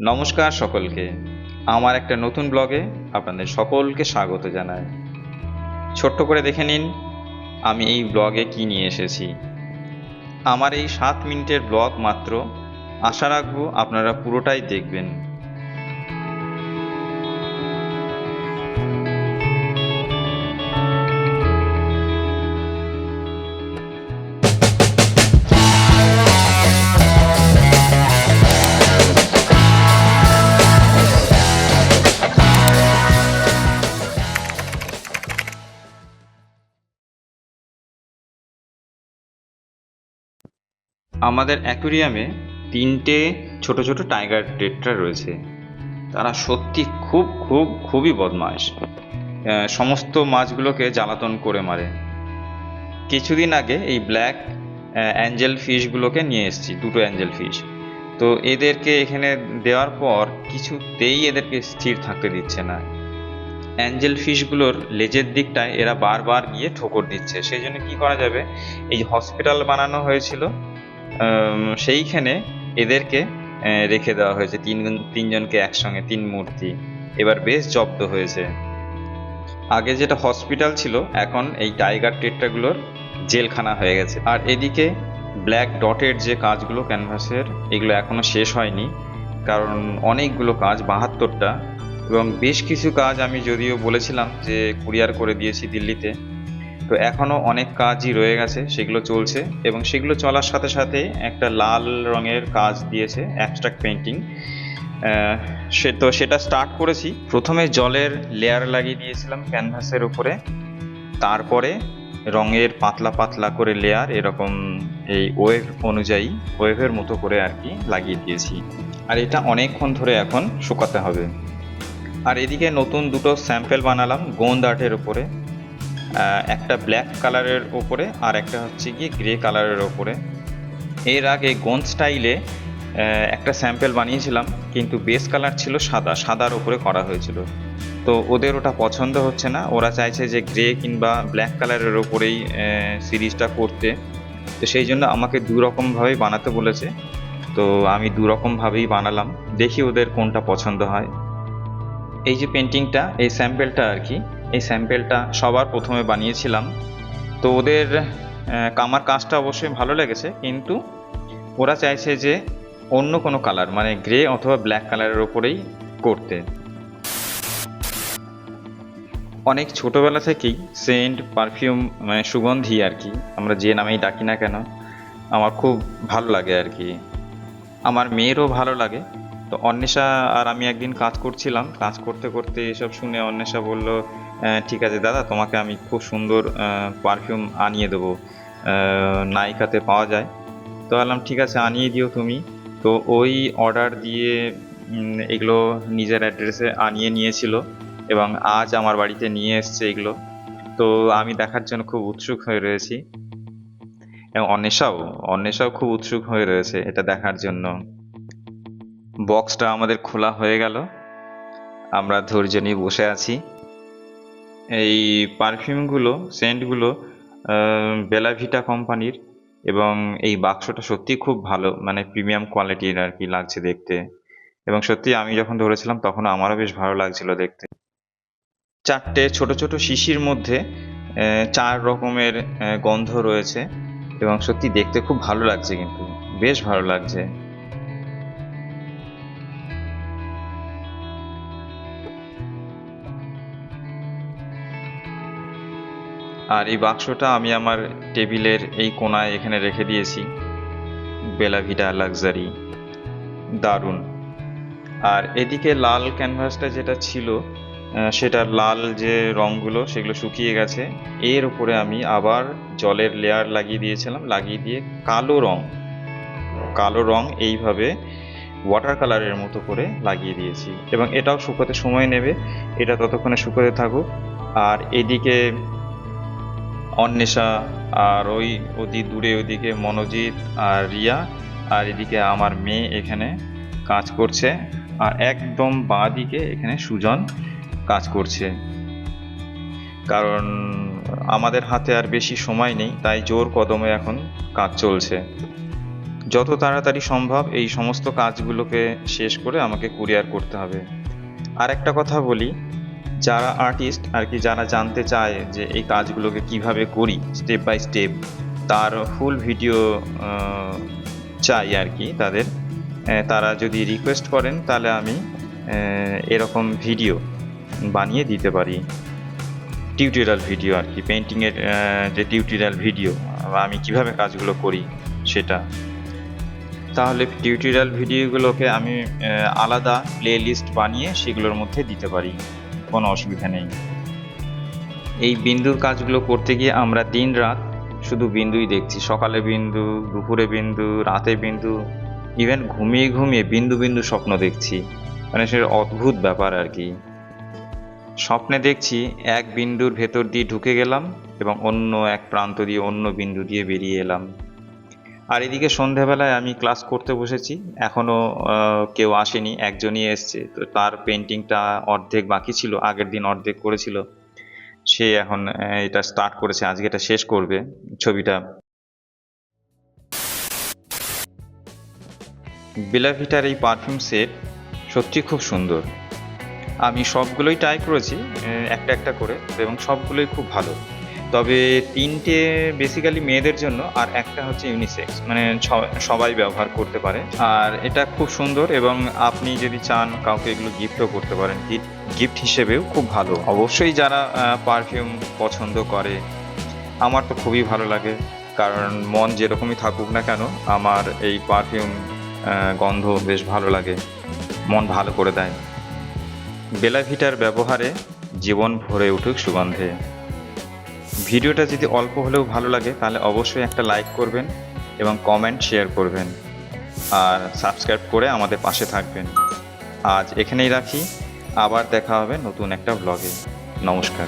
নমস্কার সকলকে। আমার একটা নতুন ব্লগে আপনাদের সকলকে স্বাগত জানাই। ছোট্ট করে দেখে নিন, আমি এই ব্লগে কি নিয়ে এসেছি। আমার এই সাত মিনিটের ব্লগ মাত্র আশা রাখব আপনারা পুরোটাই দেখবেন। আমাদের অ্যাকুরিয়ামে তিনটে ছোট ছোট টাইগার টেট্রা রয়েছে। তারা সত্যি খুব খুব, খুবই বদমাশ। সমস্ত মাছগুলোকে জ্বালাতন করে মারে। কিছুদিন আগে এই ব্ল্যাক অ্যাঞ্জেল ফিশগুলোকে নিয়ে এসেছি, দুটো অ্যাঞ্জেল ফিশ। তো এদেরকে এখানে দেওয়ার পর কিছুতেই এদেরকে স্থির থাকতে দিচ্ছে না। অ্যাঞ্জেল ফিশগুলোর লেজের দিকটায় এরা বারবার গিয়ে ঠোকর দিচ্ছে। সেই জন্য কি করা যাবে? এই হসপিটাল বানানো হয়েছিল। সেইখানে এদেরকে রেখে দেওয়া হয়েছে। তিন তিনজনকে একসঙ্গে, তিন মূর্তি। এবার বেশ জব্দ হয়েছে। আগে যেটা হসপিটাল ছিল, এখন এই টাইগার টেট্রাগুলোর জেলখানা হয়ে গেছে। আর এদিকে ব্ল্যাক ডটের যে কাজগুলো ক্যানভাসের, এগুলো এখনও শেষ হয়নি। কারণ অনেকগুলো কাজ, বাহাত্তরটা। এবং বেশ কিছু কাজ আমি যদিও বলেছিলাম যে কুরিয়ার করে দিয়েছি দিল্লিতে। তো এখনও অনেক কাজই রয়ে গেছে, সেগুলো চলছে এবং সেগুলো চলার সাথে সাথে একটা লাল রঙের কাজ দিয়েছে অ্যাবস্ট্রাক্ট পেন্টিং সে তো সেটা স্টার্ট করেছি। প্রথমে জলের লেয়ার লাগিয়ে দিয়েছিলাম ক্যানভাসের উপরে। তারপরে রঙের পাতলা পাতলা করে লেয়ার এরকম এই ওয়েভ অনুযায়ী ওয়েভের মতো করে আর কি লাগিয়ে দিয়েছি। আর এটা অনেকক্ষণ ধরে এখন শুকাতে হবে। আর এদিকে নতুন দুটো স্যাম্পেল বানালাম, গোন্দ আর্টের উপরে। একটা ব্ল্যাক কালারের ওপরে আর একটা হচ্ছে গিয়ে গ্রে কালারের ওপরে এর আগে গোন্দ স্টাইলে একটা স্যাম্পেল বানিয়েছিলাম, কিন্তু বেস কালার ছিল সাদা, সাদার ওপরে করা হয়েছিল। তো ওদের ওটা পছন্দ হচ্ছে না, ওরা চাইছে যে গ্রে কিংবা ব্ল্যাক কালারের ওপরেই সিরিজটা করতে। তো সেই জন্য আমাকে দু রকমভাবেই বানাতে বলেছে। তো আমি দু রকমভাবেই বানালাম, দেখি ওদের কোনটা পছন্দ হয়। এই যে পেন্টিংটা এই স্যাম্পেলটা আর কি এই স্যাম্পেলটা সবার প্রথমে বানিয়েছিলাম। তো ওদের আমার কাজটা অবশ্যই ভালো লেগেছে কিন্তু ওরা চাইছে যে অন্য কোনো কালার মানে গ্রে অথবা ব্ল্যাক কালারের ওপরেই করতে। অনেক ছোটবেলা থেকেই সেন্ট পারফিউম মানে সুগন্ধি আর কি আমরা যে নামেই ডাকি না কেন আমার খুব ভালো লাগে আর কি। আমার মেয়েরও ভালো লাগে। তো অন্বেষা আর আমি একদিন কাজ করছিলাম কাজ করতে করতে এসব শুনে অন্বেষা বলল "আহ, ঠিক আছে, দাদা, তোমাকে আমি খুব সুন্দর পারফিউম আনিয়ে দেবো। নাইকাতে পাওয়া যায়। তো বললাম, ঠিক আছে, আনিয়ে দিও তুমি। তো ওই অর্ডার দিয়ে এগুলো নিজের অ্যাড্রেসে আনিয়ে নিয়েছিল এবং আজ আমার বাড়িতে নিয়ে এসছে এগুলো। তো আমি দেখার জন্য খুব উৎসুক হয়ে রয়েছি। এবং অন্বেষাও অন্বেষাও খুব উৎসুক হয়ে রয়েছে এটা দেখার জন্য। বক্সটা আমাদের খোলা হয়ে গেল। আমরা ধৈর্য নিয়ে বসে আছি। এই পারফিউমগুলো, সেন্টগুলো বেলাভিটা কোম্পানির এবং এই বাক্সটা সত্যি খুব ভালো মানে প্রিমিয়াম কোয়ালিটির আর কি লাগছে দেখতে। এবং সত্যি আমি যখন ধরেছিলাম তখন আমারও বেশ ভালো লাগছিল দেখতে। চারটে ছোট ছোট শিশির মধ্যে চার রকমের গন্ধ রয়েছে এবং সত্যি দেখতে খুব ভালো লাগছে কিন্তু, বেশ ভালো লাগছে। আর এই বাক্সটা আমি আমার টেবিলের এই কোনায় এখানে রেখে দিয়েছি। বেলাভিটা লাক্সারি। দারুণ। আর এদিকে লাল ক্যানভাসটা যেটা ছিল সেটার লাল যে রঙগুলো সেগুলো শুকিয়ে গেছে। এর উপরে আমি আবার জলের লেয়ার লাগিয়ে দিয়েছিলাম, লাগিয়ে দিয়ে কালো রং কালো রং এইভাবে ওয়াটার কালারের মতো করে লাগিয়ে দিয়েছি। এবং এটাও শুকোতে সময় নেবে, এটা ততক্ষণে শুকোতে থাকুক। আর এদিকে অন্বেষা আর ওই ওদি দূরে ওইদিকে মনোজিৎ আর রিয়া, আর এদিকে আমার মেয়ে এখানে কাজ করছে, আর একদম বাঁ দিকে এখানে সুজন কাজ করছে। কারণ আমাদের হাতে আর বেশি সময় নেই, তাই জোর কদমে এখন কাজ চলছে। যত তাড়াতাড়ি সম্ভব এই সমস্ত কাজগুলোকে শেষ করে আমাকে কুরিয়ার করতে হবে। আর একটা কথা বলি যারা আর্টিস্ট আর কি যারা জানতে চায় যে এই কাজগুলোকে কীভাবে করি স্টেপ বাই স্টেপ তার ফুল ভিডিও চাই আর কি তাদের। তারা যদি রিকোয়েস্ট করেন, তাহলে আমি এরকম ভিডিও বানিয়ে দিতে পারি। টিউটোরিয়াল ভিডিও আর কি পেন্টিংয়ের যে টিউটোরিয়াল ভিডিও আমি কীভাবে কাজগুলো করি সেটা। তাহলে টিউটোরিয়াল ভিডিওগুলোকে আমি আলাদা প্লে লিস্ট বানিয়ে সেগুলোর মধ্যে দিতে পারি। কোনো অসুবিধা নেই। এই বিন্দুর কাজগুলো করতে গিয়ে আমরা দিন রাত শুধু বিন্দুই দেখছি। সকালে বিন্দু, দুপুরে বিন্দু, রাতে বিন্দু ইভেন ঘুমিয়ে ঘুমিয়ে বিন্দু বিন্দু স্বপ্ন দেখছি। মানে সে অদ্ভুত ব্যাপার আর কি। স্বপ্নে দেখছি এক বিন্দুর ভেতর দিয়ে ঢুকে গেলাম এবং অন্য এক প্রান্ত দিয়ে অন্য বিন্দু দিয়ে বেরিয়ে এলাম। আর এদিকে সন্ধেবেলায় আমি ক্লাস করতে বসেছি। এখনও আহ, কেউ আসেনি একজনই এসছে। তো তার পেন্টিংটা অর্ধেক বাকি ছিল আগের দিন অর্ধেক করেছিল। সে এখন এটা স্টার্ট করেছে আজকে এটা শেষ করবে ছবিটা। বেলাভিটার এই পারফিউম সেট সত্যি খুব সুন্দর। আমি সবগুলোই ট্রাই করেছি একটা একটা করে এবং সবগুলোই খুব ভালো। তবে তিনটে বেসিক্যালি মেয়েদের জন্য আর একটা হচ্ছে ইউনিসেক্স মানে সবাই ব্যবহার করতে পারে। আর এটা খুব সুন্দর এবং আপনি যদি চান কাউকে এগুলো গিফটও করতে পারেন গিফট হিসেবেও খুব ভালো। অবশ্যই যারা পারফিউম পছন্দ করে, আমার তো খুবই ভালো লাগে। কারণ মন যেরকমই থাকুক না কেন, আমার এই পারফিউম গন্ধ বেশ ভালো লাগে। মন ভালো করে দেয়। বেলাভিটার ব্যবহারে জীবন ভরে উঠুক সুগন্ধে। ভিডিওটা যদি অল্প হলেও ভালো লাগে, তাহলে অবশ্যই একটা লাইক করবেন এবং কমেন্ট শেয়ার করবেন। আর সাবস্ক্রাইব করে আমাদের পাশে থাকবেন। আজ এখানেই রাখি। আবার দেখা হবে নতুন একটা ব্লগে নমস্কার।